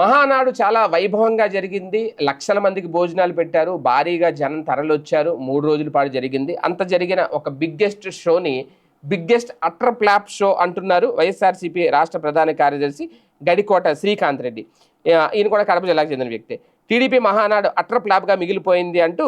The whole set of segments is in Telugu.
మహానాడు చాలా వైభవంగా జరిగింది. లక్షల మందికి భోజనాలు పెట్టారు. భారీగా జనం తరలొచ్చారు. మూడు రోజుల పాటు జరిగింది. అంత జరిగిన ఒక బిగ్గెస్ట్ షోని బిగ్గెస్ట్ అట్ర ప్లాప్ షో అంటున్నారు వైఎస్ఆర్సీపీ రాష్ట్ర ప్రధాన కార్యదర్శి గడికోట శ్రీకాంత్ రెడ్డి. ఈయన కూడా కడప జిల్లాకు చెందిన వ్యక్తి. టీడీపీ మహానాడు అట్టర్ ప్లాప్గా మిగిలిపోయింది అంటూ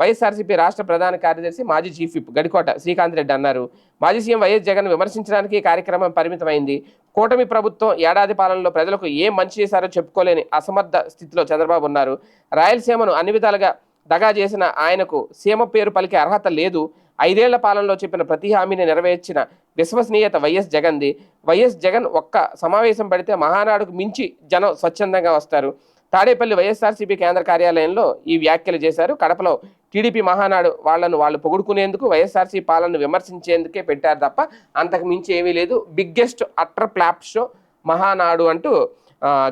వైఎస్ఆర్సీపీ రాష్ట్ర ప్రధాన కార్యదర్శి మాజీ చీఫ్ విప్ గడికోట శ్రీకాంత్ రెడ్డి అన్నారు. మాజీ సీఎం వైఎస్ జగన్ విమర్శించడానికి ఈ కార్యక్రమం పరిమితమైంది. కూటమి ప్రభుత్వం ఏడాది పాలనలో ప్రజలకు ఏం మంచి చేశారో చెప్పుకోలేని అసమర్థ స్థితిలో చంద్రబాబు ఉన్నారు. రాయలసీమను అన్ని విధాలుగా దగా చేసిన ఆయనకు సీమ పేరు పలికే అర్హత లేదు. ఐదేళ్ళ పాలనలో చెప్పిన ప్రతి హామీని నెరవేర్చిన విశ్వసనీయత వైఎస్ జగన్ది. వైఎస్ జగన్ ఒక్క సమావేశం పడితే మహానాడుకు మించి జనం స్వచ్ఛందంగా వస్తారు. తాడేపల్లి వైఎస్ఆర్సీపీ కేంద్ర కార్యాలయంలో ఈ వ్యాఖ్యలు చేశారు. కడపలో టీడీపీ మహానాడు వాళ్ళను వాళ్ళు పొగుడుకునేందుకు వైఎస్ఆర్సీ పాలనను విమర్శించేందుకే పెట్టారు తప్ప అంతకు మించి ఏమీ లేదు. Biggest utter flop show Mahanadu అంటూ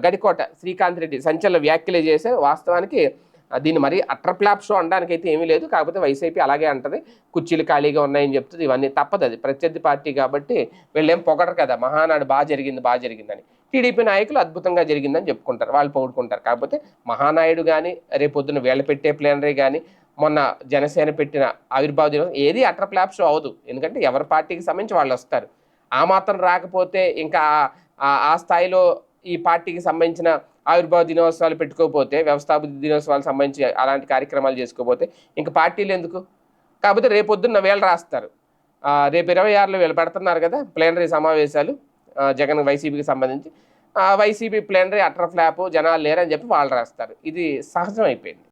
గడికోట శ్రీకాంత్ రెడ్డి సంచలన వ్యాఖ్యలు చేశారు. వాస్తవానికి దీన్ని మరి అట్టర్ ప్లాప్ షో అనడానికి అయితే ఏమీ లేదు. కాకపోతే వైసీపీ అలాగే అంటది. కుర్చీలు ఖాళీగా ఉన్నాయని చెప్తుంది. ఇవన్నీ తప్పదు అది ప్రత్యర్థి పార్టీ కాబట్టి వీళ్ళేం పొగడరు కదా. మహానాడు బాగా జరిగింది బాగా జరిగిందని. టీడీపీ నాయకులు అద్భుతంగా జరిగిందని చెప్పుకుంటారు. వాళ్ళు పొగుడుకుంటారు కాకపోతే మహానాయుడు కానీ రేపొద్దున వేళ పెట్టే ప్లేనరీ కానీ మొన్న జనసేన పెట్టిన ఆవిర్భావ దినం ఏది అట్రప్లాప్స్ ప్లాప్ అవ్వదు. ఎందుకంటే ఎవరి పార్టీకి సంబంధించి వాళ్ళు వస్తారు. ఆ మాత్రం రాకపోతే ఇంకా ఆ- స్థాయిలో ఈ పార్టీకి సంబంధించిన ఆవిర్భావ దినోత్సవాలు పెట్టుకోకపోతే వ్యవస్థాపక దినోత్సవాలకు సంబంధించి అలాంటి కార్యక్రమాలు చేసుకోకపోతే ఇంకా పార్టీలు ఎందుకు? కాకపోతే రేపొద్దున్న వేళ రాస్తారు. రేపు ఇరవై ఆరులో వీళ్ళు పెడుతున్నారు కదా ప్లేనరీ సమావేశాలు. జగన్ వైసీపీకి సంబంధించి వైసీపీ ప్లేనరీ అటర్ ఫ్లాప్ జనాలు లేరని చెప్పి వాళ్ళు రాస్తారు. ఇది సహజం అయిపోయింది